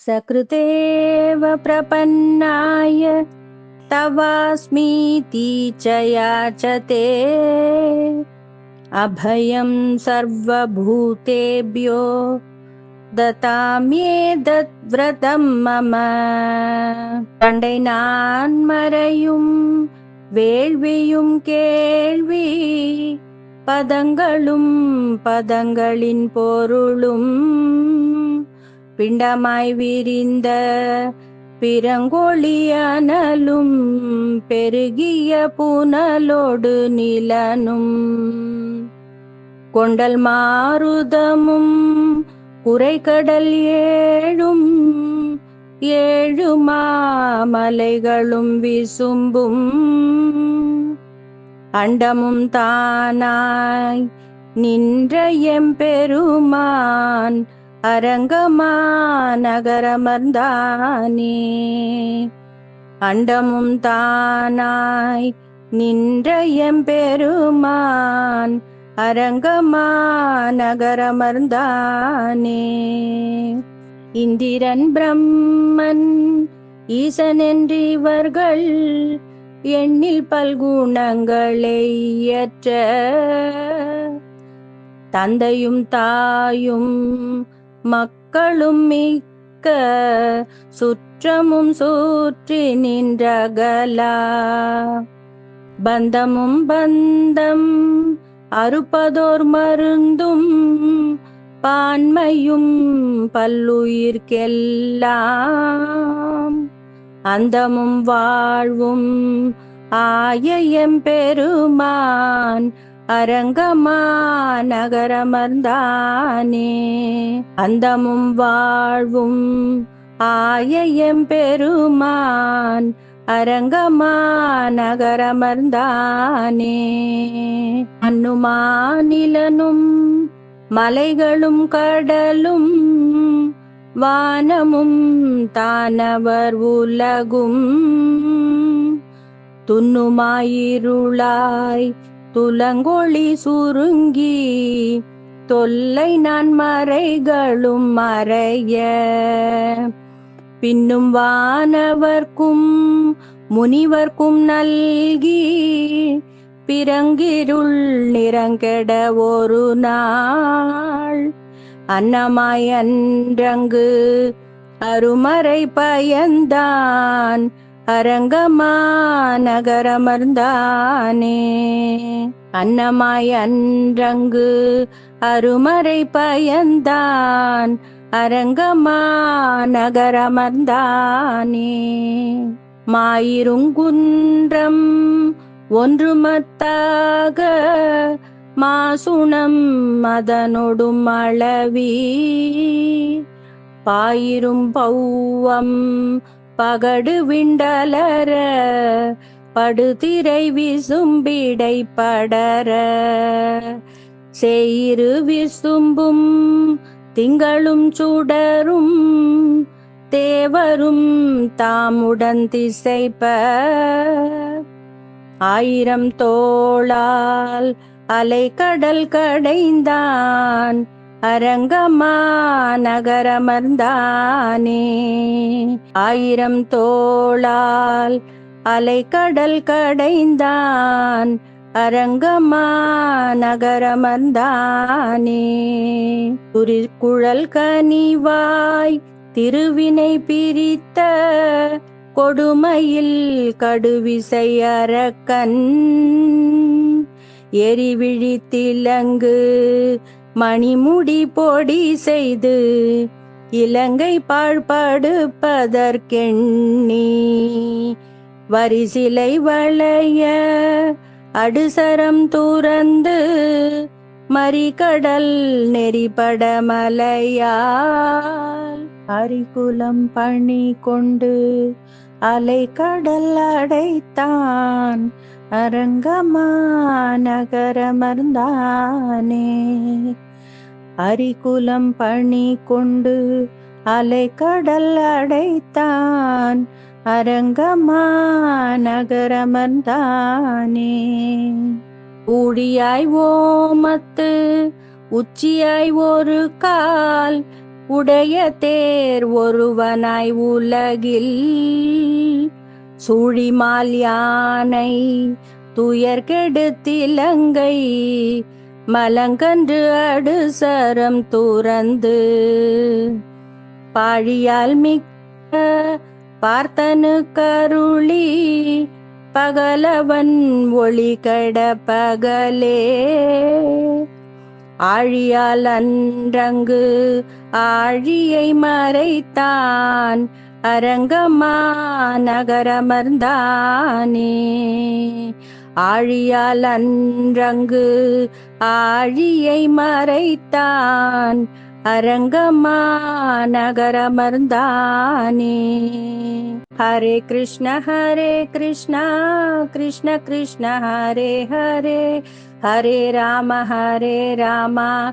सकृतेव प्रपन्नाय तवास्मीति च याचते अभयं सर्वभूतेभ्यो दताम्येदद्व्रतं मम தண்டை நான் மறையும் வேள்வியும் கேள்வி பதங்களும் பதங்களின் பொருளும் பிண்டமாய் விரிந்த பிறங்கொழியனலும் பெருகிய புனலோடு நிலனும். கொண்டல் மாருதமும் குறைகடல் ஏழும் ஏழு மாமலைகளும் விசும்பும். அண்டமும் தானாய் நின்ற எம்பெருமான் அரங்கமா நகரமர்ந்தானே அண்டமும் தானாய் நின்ற எம்பெருமான் அரங்கமா நகரமர்ந்தானே இந்திரன் பிரம்மன் ஈசன் என்றிவர்கள் எண்ணில் பல்குணங்களை ஏற்ற தந்தையும் தாயும் மக்களும் மிக்க சுற்றமும் சூற்றி நின்றகலா. பந்தமும் பந்தம் அறுப்பதோர் மருந்தும் பான்மையும் பல்லுயிர்க்கெல்லாம். அந்தமும் வாழ்வும் ஆயம் பெருமான் அரங்கமா நகரமர்ந்தானே அந்தமும் வாழ்வும் ஆய எம்பெருமான் அரங்கமா நகரமர்ந்தானே அன்னுமானிலனும் மலைகளும் கடலும் வானமும் தானவர் உலகும். துண்ணுமாயிருளாய் துலங்கொழி சுருங்கி தொல்லை நான் மறைகளும் மறைய. பின்னும் வானவர்க்கும் முனிவர்க்கும் நல்கி பிறங்கிருள் நிறங்கெட ஒரு நாள். அன்னமாய் அன்றங்கு அருமறை பயந்தான் அரங்கமா நகரமர்ந்தானே அன்னமாய் அன்றங்கு அருமறை பயந்தான். அரங்கமா நகரமர்ந்தானே மாயிருங்குன்றம் ஒன்றுமத்தாக மாசுணம் அதனொடும் அளவி. பாயிரும் பௌவம் பகடு விண்டலர படுதிரை விசும்பிடை படர சேயிரு விசும்பும் திங்களும் சுடரும் தேவரும் தாமுடன் திசைப்ப. ஆயிரம் தோளால் அலை கடல் கடைந்தான் அரங்கமா நகரமர்ந்தானே ஆயிரம் தோளால் அலைக்கடல் கடைந்தான். அரங்கமா நகரமர்ந்தானே குழல் கனிவாய் திருவினை பிரித்த கொடுமையில் கடுவிசை அரக்கன். எரிவிழி திலங்கு மணிமுடி பொடி செய்து இலங்கை பாழ்படுப்பதற்கெண்ணி. வரிசிலை வளைய அடுசரம் துறந்து மறிகடல் நெறிபட மலையால். அரிகுலம் பணி கொண்டு அலைக்கடல் அடைத்தான் அரங்கமா நகரமர்ந்தானே. அரிகுலம் பணி கொண்டு அலை கடல் அடைத்தான். அரங்கமா நகரமர்ந்தானே ஊழியாய் ஓமத்து உச்சியாய் ஒரு கால். உடைய தேர் ஒருவனாய் உலகில். சூழிமால் யானை துயர்கெடுத்திலங்கை மலங்கன்று அடுசரம் துறந்து பாழியால் மிக்க பார்த்தனு கருளி பகலவன் ஒளி கட பகலே. ஆழியால் அன்றங்கு ஆழியை மறைத்தான் அரங்கமா நகரமர்ந்தானே. ஆழியால் அன்றங்கு ஆழியை மறைத்தான் அரங்கமா நகரமர்ந்தானே ஹரே கிருஷ்ண ஹரே கிருஷ்ணா கிருஷ்ண கிருஷ்ண ஹரே ஹரே ஹரே ராம ஹரே ராமா